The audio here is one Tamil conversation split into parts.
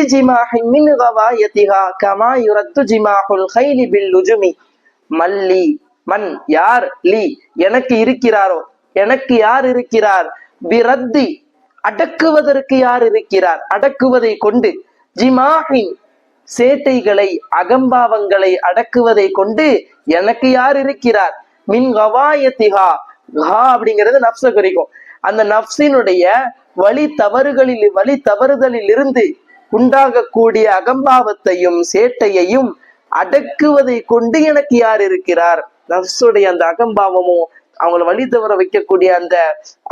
பிரத்தி ஜிமாஹி மின் கவாயத்திஹா கமா யுரத்து ஜிமாஹுல் கைலி பில் மல்லி மன் யார் லி? எனக்கு இருக்கிறாரோ? எனக்கு யார் இருக்கிறார்? பிரத்தி அடக்குவதற்கு யார் இருக்கிறார்? அடக்குவதை கொண்டு ஜிமாஹின் சேட்டைகளை அகம்பாவங்களை அடக்குவதை கொண்டு எனக்கு யார் இருக்கிறார்? மின் கவாயத்திஹா ஹா அப்படிங்கிறது நப்ச குறிக்கும். அந்த நப்சினுடைய வழி தவறுகளில் வழி தவறுதலில் இருந்து உண்டாகக்கூடிய அகம்பாவத்தையும் சேட்டையையும் அடக்குவதை கொண்டு எனக்கு யார் இருக்கிறார்? நப்சுடைய அந்த அகம்பாவமும் அவங்கள வழி தவற வைக்கக்கூடிய அந்த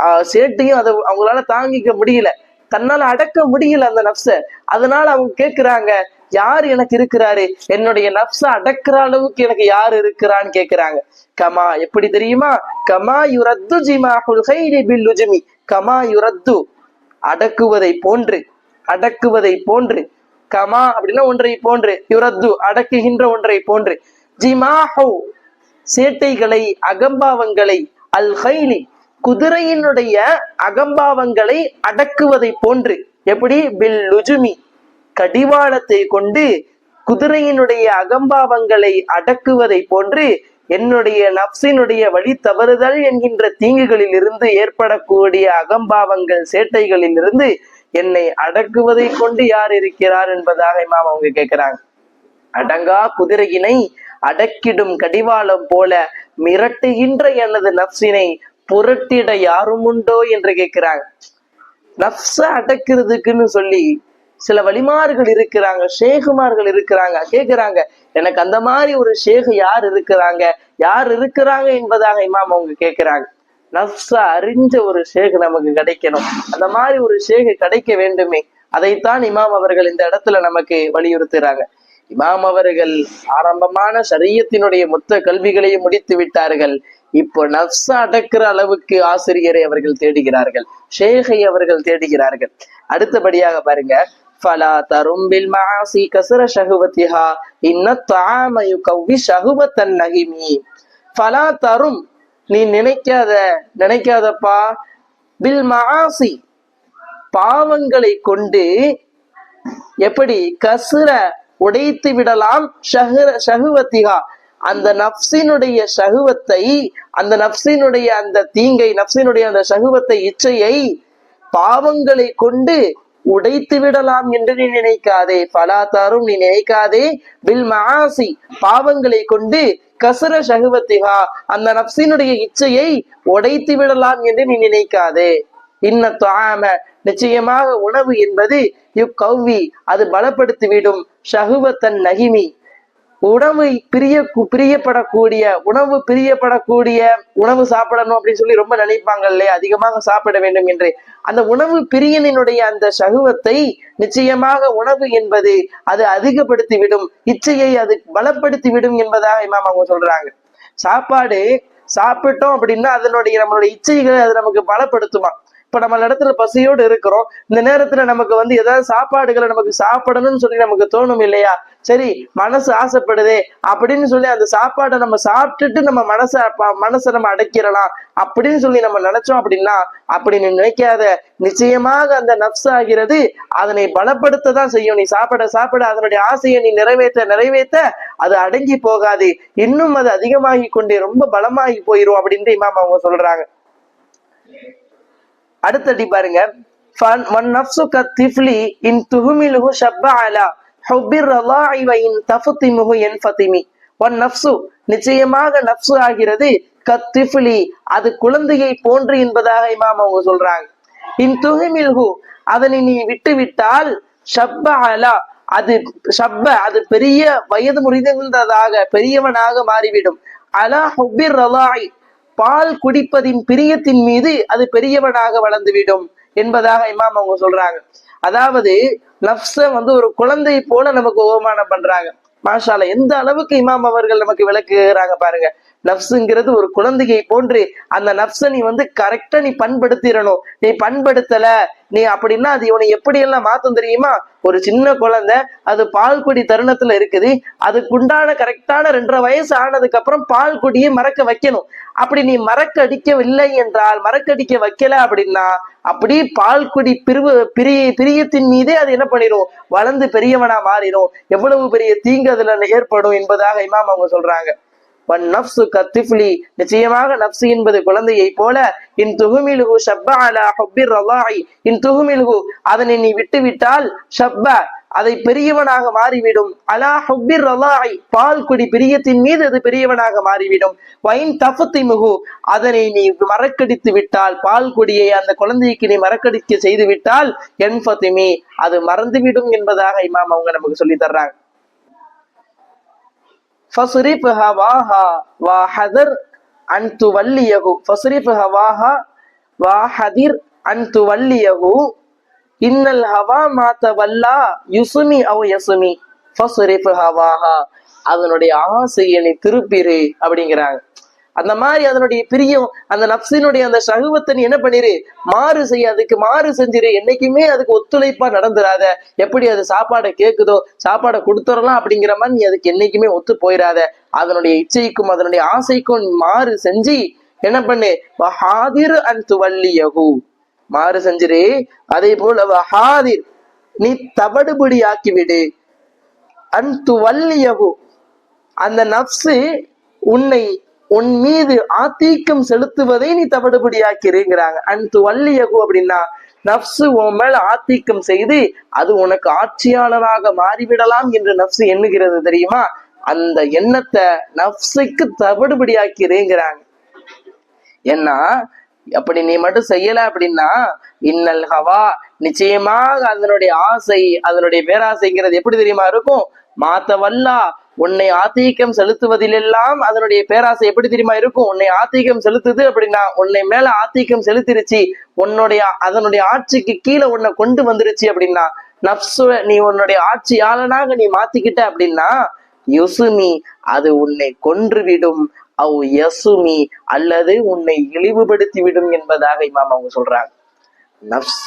ஆஹ், சேட்டையும் அதை அவங்களால தாங்கிக்க முடியல. தன்னால அடக்க முடியல அந்த நப்ச அதனால அவங்க கேக்குறாங்க யார் எனக்கு இருக்கிறாரு? என்னுடைய நப்ச அடக்குற அளவுக்கு எனக்கு யார் இருக்கிறான்னு கேக்குறாங்க. கமா எப்படி தெரியுமா? கமா யுரத்து ஜிமா கைரி பில் கமா யுரத்து அடக்குவதை போன்று அடக்குவதை போன்று. கமா அப்படின்னா ஒன்றை போன்று. யுரத்து அடக்குகின்ற ஒன்றை போன்று. ஜிமாஹோ சேட்டைகளை அகம்பாவங்களை அல் ஹைலி குதிரையினுடைய அகம்பாவங்களை அடக்குவதை போன்று. எப்படி? பில் லுஜுமி கடிவாளத்தை கொண்டு குதிரையினுடைய அகம்பாவங்களை அடக்குவதை போன்று என்னுடைய நப்சினுடைய வழி தவறுதல் என்கின்ற தீங்குகளில் இருந்து ஏற்படக்கூடிய அகம்பாவங்கள் சேட்டைகளில் இருந்து என்னை அடக்குவதை கொண்டு யார் இருக்கிறார் என்பதாக இமாம் அவங்க கேட்கிறாங்க. அடங்கா குதிரையினை அடக்கிடும் கடிவாளம் போல மிரட்டுகின்ற எனது நப்சினை புரட்டிட யாரும் உண்டோ என்று கேட்கிறாங்க. நப்ச அடக்கிறதுக்குன்னு சொல்லி சில வழிமார்கள் இருக்கிறாங்க ஷேகுமார்கள் இருக்கிறாங்க கேக்குறாங்க எனக்கு அந்த மாதிரி ஒரு ஷேக் யார் இருக்கிறாங்க யார் இருக்கிறாங்க என்பதாக இமாம் அவங்க கேக்குறாங்க நப்ச அறிஞ்ச ஒரு ஷேக் நமக்கு கிடைக்கணும். அந்த மாதிரி ஒரு ஷேக் கிடைக்க வேண்டுமே. அதைத்தான் இமாம் அவர்கள் இந்த இடத்துல நமக்கு வலியுறுத்துறாங்க. இமாம் அவர்கள் ஆரம்பமான சரியத்தினுடைய மொத்த கல்விகளையும் முடித்து விட்டார்கள். இப்போ நப்ச அடக்கிற அளவுக்கு ஆசிரியரை அவர்கள் தேடுகிறார்கள். ஷேகை அவர்கள் தேடுகிறார்கள். அடுத்தபடியாக பாருங்க. ஃபலா தரும் பில் கசர ஷகுவத்திஹா இன்ன தாமயு கவ்வி ஷகுவத்தன் நகிமி ஃபலா தரும் நீ நினைக்காத நினைக்காதப்பா. பில் மாசி பாவங்களை கொண்டு எப்படி கசுர உடைத்து விடலாம் ஷஹுர ஷஹுவத்திகா அந்த நப்சினுடைய சகுவத்தை அந்த நப்சினுடைய அந்த தீங்கை நப்சினுடைய அந்த சகுவத்தை இச்சையை பாவங்களை கொண்டு உடைத்து விடலாம் என்று நீ நினைக்காதே. பலாத்தாரும் நீ நினைக்காதே. பில் மாசி பாவங்களை கொண்டு கசர ஷகுவத்திகா அந்த நப்சினுடைய இச்சையை உடைத்து விடலாம் என்று நீ நினைக்காதே. இன்ன தாம நிச்சயமாக உணவு என்பது யுக்கவ்வி அது பலப்படுத்திவிடும். ஷகுவத்தன் நகிமி. உணவு பிரிய பிரியப்படக்கூடிய உணவு பிரியப்படக்கூடிய உணவு சாப்பிடணும் அப்படின்னு சொல்லி ரொம்ப நினைப்பாங்க இல்லையா? அதிகமாக சாப்பிட வேண்டும் என்று. அந்த உணவு பிரியனினுடைய அந்த சகுவத்தை நிச்சயமாக உணவு என்பது அது அதிகப்படுத்தி விடும் இச்சையை அது பலப்படுத்தி விடும் என்பதாக இமாம் அவங்க சொல்றாங்க. சாப்பாடு சாப்பிட்டோம் அப்படின்னா அதனுடைய நம்மளுடைய இச்சைகளை அது நமக்கு பலப்படுத்துமா? இப்ப நம்ம இடத்துல பசியோடு இருக்கிறோம். இந்த நேரத்துல நமக்கு வந்து ஏதாவது சாப்பாடுகளை நமக்கு சாப்பிடணும்னு சொல்லி நமக்கு தோணும் இல்லையா? சரி மனசு ஆசைப்படுதே அப்படின்னு சொல்லி அந்த சாப்பாடை நம்ம சாப்பிட்டுட்டு நம்ம மனசை மனசை நம்ம அடைக்கிறலாம் அப்படின்னு சொல்லி நம்ம நினைச்சோம் அப்படின்னா அப்படி நீ நினைக்காத. நிச்சயமாக அந்த நப்ஸ் ஆகிறது அதனை பலப்படுத்த தான் செய்யும். நீ சாப்பிட சாப்பிட அதனுடைய ஆசையை நீ நிறைவேற்ற நிறைவேற்ற அது அடங்கி போகாது. இன்னும் அது அதிகமாகி கொண்டே ரொம்ப பலமாகி போயிரும் அப்படின்ட்டு இமாம் அவங்க சொல்றாங்க. அடுத்தடி பாருங்க. ஃபன் நஃப்சு கத்திஃப்லி இன் துஹுமிலுஹு ஷப்ப அலா ஹுப்பிர் ரலாஇ வ இன் தஃபுத்திமுஹு என்ஃபத்திமி வன் நஃப்சு நிச்சயமாக நஃப்சு ஆகிறது கத்திஃப்லி அது குழந்தையை போன்று என்பதாக இமாம் அவங்க சொல்றாங்க. இன் துஹுமில்ஹு அதனை நீ விட்டு விட்டால் ஷப்ப அலா அது ஷப்ப அது பெரிய வயது முறிந்ததாக பெரியவனாக மாறிவிடும். அலா ஹுபிர் ரலாய் பால் குடிப்பதின் பிரியத்தின் மீது அது பெரியவனாக வளர்ந்துவிடும் என்பதாக இமாம் அவங்க சொல்றாங்க. அதாவது நப்ச வந்து ஒரு குழந்தை போல நமக்கு உபமானம் பண்றாங்க. மாஷால எந்த அளவுக்கு இமாம் அவர்கள் நமக்கு விளக்குகிறாங்க பாருங்க. நப்சுங்கிறது ஒரு குழந்தையை போன்று அந்த நப்ச நீ வந்து கரெக்டா நீ பண்படுத்திடணும். நீ பண்படுத்தல. நீ அப்படின்னா அது இவனை எப்படி எல்லாம் மாத்தும் தெரியுமா? ஒரு சின்ன குழந்தை அது பால் குடி தருணத்துல இருக்குது. அதுக்குண்டான கரெக்டான ரெண்டரை வயசு ஆனதுக்கு அப்புறம் பால் குடியை மறக்க வைக்கணும். அப்படி நீ மறக்கடிக்கவில்லை என்றால் மறக்கடிக்க வைக்கல அப்படின்னா அப்படி பால்குடி பிரிவு பிரிய பிரியத்தின் மீதே அது என்ன பண்ணிடும் வளர்ந்து பெரியவனா மாறிடும் எவ்வளவு பெரிய தீங்கு அதுல ஏற்படும் என்பதாக இமாம் அவங்க சொல்றாங்க. வன் நப்சு கத்திஃப்லி. நிச்சயமாக நப்சு என்பது குழந்தையை போல இன் துகுமிலுகு ஷப்பா அலா ஹொப்பிர் ரலாய் இன் துகுமிலுகு அதனை நீ விட்டுவிட்டால் ஷப்பா அதை பெரியவனாக மாறிவிடும். அலா ஹொப்பிர் ரலாய் பால் குடி பிரியத்தின் மீது அது பெரியவனாக மாறிவிடும். வைன் தஃபத்திமுகு அதனை நீ மறக்கடித்து விட்டால் பால் குடியை அந்த குழந்தைக்கு நீ மறக்கடிக்க செய்து விட்டால் என் ஃபத்திமி. அது மறந்துவிடும் என்பதாக இமாம் அவங்க நமக்கு சொல்லி தர்றாங்க. ஃபசுரிப் ஹவாஹா வா ஹதர் அன் துவல்லியகு ஃபசுரிப் ஹவாஹா வா ஹதிர் அன் துவல்லியகு இன்னல் ஹவா மாத்த வல்லா யுசுமி அவ யசுமி ஃபசுரிப் ஹவாஹா அதனுடைய ஆசையை திருப்பிரு அப்படிங்கிறாங்க. அந்த மாதிரி அதனுடைய பிரியம் அந்த நப்சினுடைய அந்த சகுவத்தை நீ என்ன பண்ணிரு? மாறு செய்ய அதுக்கு மாறு செஞ்சிரு. என்னைக்குமே அதுக்கு ஒத்துழைப்பா நடந்துராத எப்படி அது சாப்பாடை கேட்குதோ சாப்பாடை கொடுத்துடலாம் அப்படிங்கிற மாதிரி நீ அதுக்கு என்னைக்குமே ஒத்து போயிடாத அதனுடைய இச்சைக்கும் அதனுடைய ஆசைக்கும் மாறு செஞ்சு என்ன பண்ணு? வஹாதிர் அன் துவல்லியகு மாறு செஞ்சிரு. அதே போல வஹாதிர் நீ தவடுபடி ஆக்கிவிடு அன் துவல்லியகு அந்த நப்சு உன்னை உன் மீது ஆத்தீக்கம் செலுத்துவதை நீ தவிடுபடியாக்கிறீங்கிறாங்க. அன்து வல்லியகு அப்படின்னா நப்சு உன் மேல ஆத்தீக்கம் செய்து அது உனக்கு ஆட்சியாளராக மாறிவிடலாம் என்று நப்சு எண்ணுகிறது தெரியுமா? அந்த எண்ணத்தை நப்சுக்கு தவிடுபடியாக்கிறேங்கிறாங்க. ஏன்னா அப்படி நீ மட்டும் செய்யல அப்படின்னா இன்னல் ஹவா நிச்சயமாக அதனுடைய ஆசை அதனுடைய பேராசைங்கிறது எப்படி தெரியுமா இருக்கும்? மாத்த வல்லா உன்னை ஆத்தீக்கம் செலுத்துவதிலெல்லாம் அதனுடைய பேராசை எப்படி தெரியுமா இருக்கும்? உன்னை ஆத்தீக்கம் செலுத்துது அப்படின்னா உன்னை மேல ஆத்தீக்கம் செலுத்திருச்சு. உன்னுடைய அதனுடைய ஆட்சிக்கு கீழே உன்னை கொண்டு வந்துருச்சு அப்படின்னா நப்சு நீ உன்னுடைய ஆட்சியாளனாக நீ மாத்திக்கிட்ட அப்படின்னா யசுமி அது உன்னை கொன்றுவிடும். அவ் யசுமி அல்லது உன்னை இழிவுபடுத்தி விடும் என்பதாக இமாம் அவங்க சொல்றாங்க. நப்ச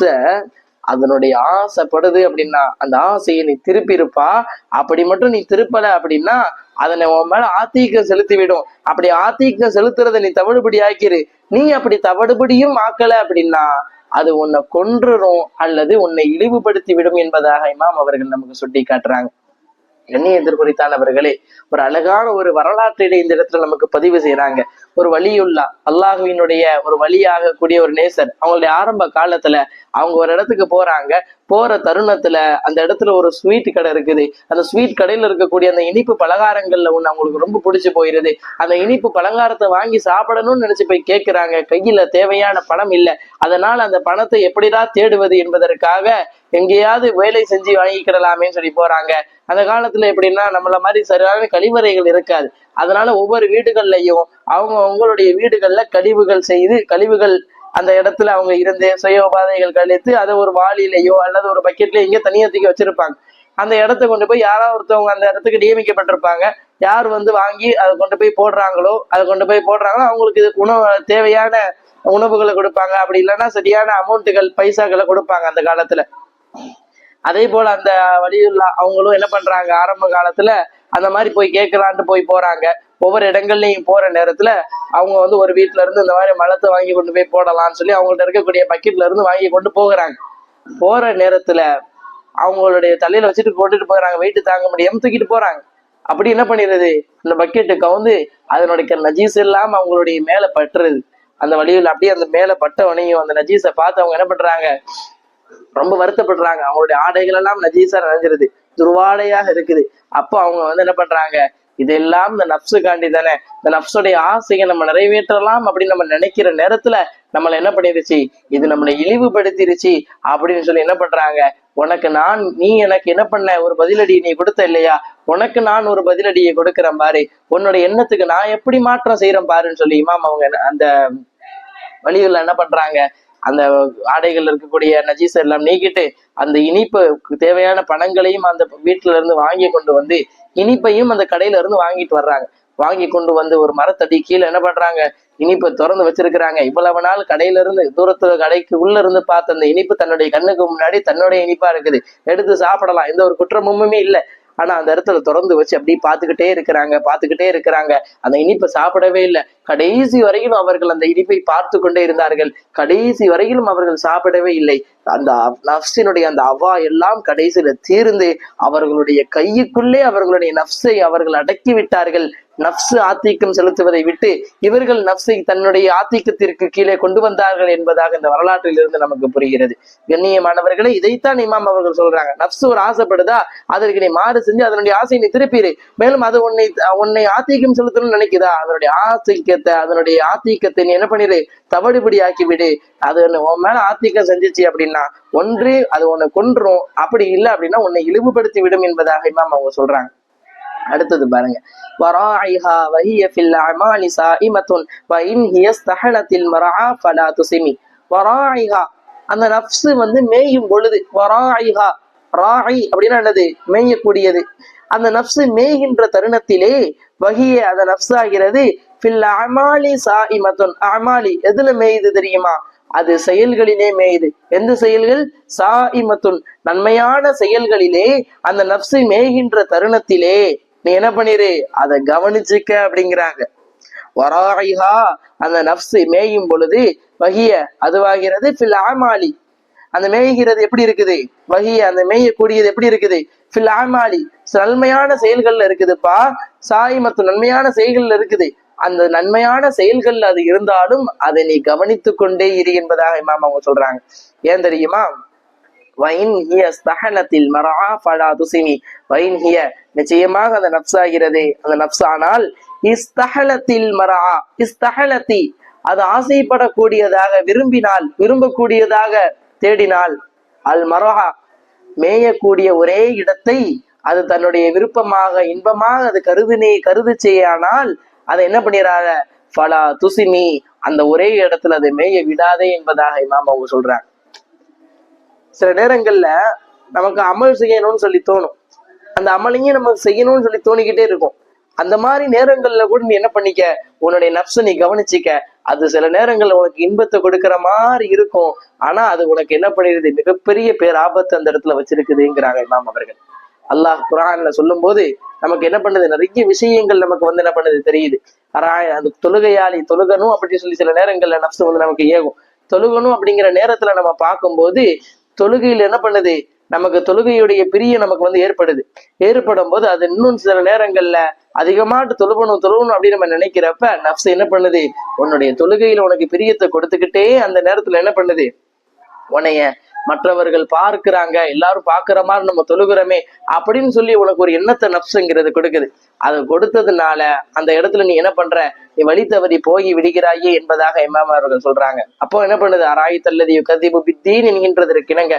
அதனுடைய ஆசைப்படுது அப்படின்னா அந்த ஆசையை நீ திருப்பி இருப்பா அப்படி மட்டும் நீ திருப்பல அப்படின்னா அதனை உன் மேல ஆத்தீக்கம் செலுத்தி விடும் அப்படி ஆத்தீக்கம் செலுத்துறதை நீ தவிடுபடி ஆக்கிரு. நீ அப்படி தவிடுபடியும் ஆக்கல அப்படின்னா அது உன்னை கொன்றுரும் அல்லது உன்னை இழிவுபடுத்தி விடும் என்பதாக இமாம் அவர்கள் நமக்கு சுட்டி காட்டுறாங்க எண்ணெய் எதிர்குறித்தானவர்களே ஒரு அழகான ஒரு வரலாற்றிலே இந்த இடத்துல நமக்கு பதிவு செய்யறாங்க ஒரு வழியுள்ளா அல்லாஹுவினுடைய ஒரு வழியாக கூடிய ஒரு நேசர். அவங்களுடைய ஆரம்ப காலத்துல அவங்க ஒரு இடத்துக்கு போறாங்க. போற தருணத்துல அந்த இடத்துல ஒரு ஸ்வீட் கடை இருக்குது. அந்த ஸ்வீட் கடையில இருக்கக்கூடிய அந்த இனிப்பு பலகாரங்கள்ல ஒண்ணு அவங்களுக்கு ரொம்ப பிடிச்சு போயிருது. அந்த இனிப்பு பலகாரத்தை வாங்கி சாப்பிடணும்னு நினைச்சு போய் கேட்கிறாங்க கையில தேவையான பணம் இல்லை. அதனால் அந்த பணத்தை எப்படிதான் தேடுவது என்பதற்காக எங்கேயாவது வேலை செஞ்சு வாங்கிக்கிடலாமேன்னு சொல்லி போறாங்க. அந்த காலத்துல எப்படின்னா நம்மள மாதிரி சரியான கழிவறைகள் இருக்காது. அதனால ஒவ்வொரு வீடுகள்லையும் அவங்க அவங்களுடைய வீடுகள்ல கழிவுகள் செய்து கழிவுகள் அந்த இடத்துல அவங்க இருந்து சுய உபாதைகள் கழித்து அதை ஒரு வாளியிலையோ அல்லது ஒரு பக்கெட்லயோ எங்கேயோ தனியா தூக்கி வச்சிருப்பாங்க. அந்த இடத்த கொண்டு போய் யாராவது ஒருத்தவங்க அந்த இடத்துக்கு நியமிக்கப்பட்டிருப்பாங்க. யார் வந்து வாங்கி அதை கொண்டு போய் போடுறாங்களோ அதை கொண்டு போய் போடுறாங்களோ அவங்களுக்கு இது உணவு தேவையான உணவுகளை கொடுப்பாங்க. அப்படி இல்லைன்னா சரியான அமௌண்ட்டுகள் பைசாக்களை கொடுப்பாங்க அந்த காலத்துல. அதே போல அந்த வழியுள்ள அவங்களும் என்ன பண்றாங்க? ஆரம்ப காலத்துல அந்த மாதிரி போய் கேட்கலான்ட்டு போய் போறாங்க. ஒவ்வொரு இடங்கள்லையும் போற நேரத்துல அவங்க வந்து ஒரு வீட்டுல இருந்து இந்த மாதிரி மலத்தை வாங்கி கொண்டு போய் போடலாம்னு சொல்லி அவங்கள்ட்ட இருக்கக்கூடிய பக்கெட்ல இருந்து வாங்கி கொண்டு போகிறாங்க. போற நேரத்துல அவங்களுடைய தலையில வச்சுட்டு போட்டுட்டு போறாங்க. வெயிட்டு தாங்க முடியாம தூக்கிட்டு போறாங்க. அப்படி என்ன பண்ணிடுறது? அந்த பக்கெட்டு கவுந்து அதனுடைய நஜீஸ் இல்லாம அவங்களுடைய மேல பட்டுறது அந்த வழியில் அப்படியே அந்த மேல பட்டவனையும் அந்த நஜீஸை பார்த்து அவங்க என்ன பண்றாங்க? ரொம்ப வருத்தப்படுறாங்க. அவங்களுடைய ஆடைகள் எல்லாம் நஜீஸா நிறைஞ்சிருது. துருவாடையாக இருக்குது. அப்போ அவங்க வந்து என்ன பண்றாங்க? இதெல்லாம் இந்த நப்சுக்காண்டி தானே. இந்த நப்சுடைய ஆசையை நம்ம நிறைவேற்றலாம் அப்படின்னு நம்ம நினைக்கிற நேரத்துல நம்மளை என்ன பண்ணிருச்சு? இது நம்மளை இழிவுபடுத்திருச்சு அப்படின்னு சொல்லி என்ன பண்றாங்க? உனக்கு நான் நீ எனக்கு என்ன பண்ண? ஒரு பதிலடி நீ கொடுத்த இல்லையா? உனக்கு நான் ஒரு பதிலடியை கொடுக்குறேன் பாரு. உன்னோட எண்ணத்துக்கு நான் எப்படி மாற்றம் செய்யறேன் பாருன்னு சொல்லி இமாம் அவங்க என்ன- அந்த வழிகளில் என்ன பண்றாங்க? அந்த ஆடைகள் இருக்கக்கூடிய நஜீஸ் எல்லாம் நீக்கிட்டு அந்த இனிப்பு தேவையான பணங்களையும் அந்த வீட்டுல இருந்து வாங்கி கொண்டு வந்து இனிப்பையும் அந்த கடையில இருந்து வாங்கிட்டு வர்றாங்க. வாங்கி கொண்டு வந்து ஒரு மரத்தடி கீழே என்ன பண்றாங்க? இனிப்பை திறந்து வச்சிருக்கிறாங்க. இவ்வளவு நாள் கடையில இருந்து தூரத்துல கடைக்கு உள்ள இருந்து பார்த்த அந்த இனிப்பு தன்னுடைய கண்ணுக்கு முன்னாடி தன்னுடைய இனிப்பா இருக்குது. எடுத்து சாப்பிடலாம். எந்த ஒரு குற்றமுமே இல்லை. ஆனா அந்த இடத்துல திறந்து வச்சு அப்படியே பார்த்துக்கிட்டே இருக்கிறாங்க பார்த்துக்கிட்டே இருக்கிறாங்க. அந்த இனிப்பை சாப்பிடவே இல்லை. கடைசி வரையிலும் அவர்கள் அந்த இனிப்பை பார்த்து கொண்டே இருந்தார்கள். கடைசி வரையிலும் அவர்கள் சாப்பிடவே இல்லை. அந்த நப்சினுடைய அந்த அவா எல்லாம் கடைசியில தீர்ந்து அவர்களுடைய கையுக்குள்ளே அவர்களுடைய நஃப்ஸை அவர்கள் அடக்கி விட்டார்கள். நப்சு ஆத்திக்கம் செலுத்துவதை விட்டு இவர்கள் நப்சை தன்னுடைய ஆத்திக்கத்திற்கு கீழே கொண்டு வந்தார்கள் என்பதாக இந்த வரலாற்றில் இருந்து நமக்கு புரிகிறது. கண்ணியமானவர்களே இதைத்தான் இமாம் அவர்கள் சொல்றாங்க. நப்சு ஒரு ஆசைப்படுதா? அதற்கு நீ மாறு செஞ்சு அதனுடைய ஆசையை நீ திருப்பிடு மேலும் அது உன்னை உன்னை ஆத்திக்கம் செலுத்தணும்னு நினைக்குதா? அதனுடைய ஆத்திக்கத்தை அதனுடைய ஆத்திக்கத்தை நீ என்ன பண்ணிடு தவடுபடி ஆக்கிவிடு அது உன் மேல ஆத்திக்கம் செஞ்சுச்சு அப்படின்னா ஒன்று அது உன்னை கொன்றும். அப்படி இல்லை அப்படின்னா உன்னை இழிவுபடுத்தி விடும் என்பதாக இமாம் அவங்க சொல்றாங்க. அடுத்தது பாருங்க. வராஹா வஹிய ஃபில் அமாலி சாயிமத்துன் வ இன் ஹிய ஸ்தஹலத்தில் மரஆ ஃபலா துசிமி. வராஹா அந்த நஃப்ஸ் வந்து மேயும் பொழுது வராஹா ராஹி அப்படின்னா என்னது? மேயக்கூடியது. அந்த நஃப்ஸ் மேய்கின்ற தருணத்திலே வகிய அந்த நஃப்ஸ் ஆகிறது ஃபில் அமாலி சாயிமத்துன் அமாலி எதுல மேயுது தெரியுமா? அது செயல்களிலே மேயுது. எந்த செயல்கள்? சாயிமத்துன் நன்மையான செயல்களிலே அந்த நப்சு மேய்கின்ற தருணத்திலே நீ என்ன பண்ணிரு? அதை கவனிச்சுக்க அப்படிங்கிறாங்க. வராயிஹா அந்த நப்சு மேயும் பொழுது வகிய அதுவாகிறது பில் ஆமாலி அந்த மேய்கிறது எப்படி இருக்குது? வகிய அந்த மேயக்கூடியது எப்படி இருக்குது? பில் ஆமாலி நன்மையான செயல்கள்ல இருக்குதுப்பா. சாய் மற்றும் நன்மையான செயல்கள்ல இருக்குது. அந்த நன்மையான செயல்கள் அது இருந்தாலும் அதை நீ கவனித்து கொண்டே இரு என்பதாக இமாம் அவங்க சொல்றாங்க. ஏன் தெரியுமா? வைன் ஹிய ஸ்தஹலத்தில் மரா துசிமி வைன் ஹிய நிச்சயமாக அந்த நப்சாகிறது. அந்த நப்சானால் இஸ்தகலத்தில் மரா இஸ்தகலத்தி அது ஆசைப்படக்கூடியதாக விரும்பினால் விரும்பக்கூடியதாக தேடினால் அல் மரஹா. மேயக்கூடிய ஒரே இடத்தை அது தன்னுடைய விருப்பமாக இன்பமாக அது கருதினே கருது செய்யானால் அதை என்ன பண்ணிடாத ஃபலா துசிமி. அந்த ஒரே இடத்துல அதை மேய விடாதே என்பதாக இமாம் அவங்க சொல்றாங்க. சில நேரங்கள்ல நமக்கு அமல் செய்யணும்னு சொல்லி தோணும். அந்த அமலையும் நம்ம செய்யணும்னு சொல்லி தோணிக்கிட்டே இருக்கும். அந்த மாதிரி நேரங்கள்ல கூட நீ என்ன பண்ணிக்க? உன்னுடைய நப்ச நீ கவனிச்சிக்க. அது சில நேரங்கள்ல உனக்கு இன்பத்தை கொடுக்கிற மாதிரி இருக்கும். ஆனா அது உனக்கு என்ன பண்ணிடுது? மிகப்பெரிய பேர் ஆபத்து அந்த இடத்துல வச்சிருக்குதுங்கிறாங்க இமாம் அவர்கள். அல்லாஹ் குரான்ல சொல்லும் போது நமக்கு என்ன பண்ணுது? நிறைய விஷயங்கள் நமக்கு வந்து என்ன பண்ணுது? தெரியுது. அந்த தொழுகையாளி தொழுகணும் அப்படின்னு சொல்லி சில நேரங்கள்ல நப்சு வந்து நமக்கு ஏகும். தொழுகணும் அப்படிங்கிற நேரத்துல நம்ம பார்க்கும்போது தொழுகையில் என்ன பண்ணுது? நமக்கு தொழுகையுடைய பிரிய நமக்கு வந்து ஏற்படுது. ஏற்படும் போது அது இன்னும் சில நேரங்கள்ல அதிகமாட்டு தொழுகணும் தொழுகணும் அப்படின்னு நம்ம நினைக்கிறப்ப நப்சு என்ன பண்ணுது? உன்னுடைய தொழுகையில உனக்கு பிரியத்தை கொடுத்துக்கிட்டே அந்த நேரத்துல என்ன பண்ணுது? உன்னைய மற்றவர்கள் பார்க்கிறாங்க எல்லாரும் பாக்குற மாதிரி நம்ம தொழுகிறோமே அப்படின்னு சொல்லி உனக்கு ஒரு எண்ணத்தை நப்சுங்கிறது கொடுக்குது. அது கொடுத்ததுனால அந்த இடத்துல நீ என்ன பண்ற? நீ வழி தவறி போய் விடுகிறாயே என்பதாக இமாம் அவர்கள் சொல்றாங்க. அப்போ என்ன பண்ணுது? அராய் தல்லதி கதிபு பித்தீன் என்கின்றதற்கு இணங்க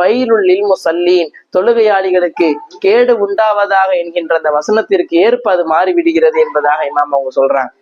வயலுள்ளில் முசல்லீன் தொழுகையாளிகளுக்கு கேடு உண்டாவதாக என்கின்ற அந்த வசனத்திற்கு ஏற்ப அது மாறி விடுகிறது என்பதாக இமாம் அவங்க சொல்றாங்க.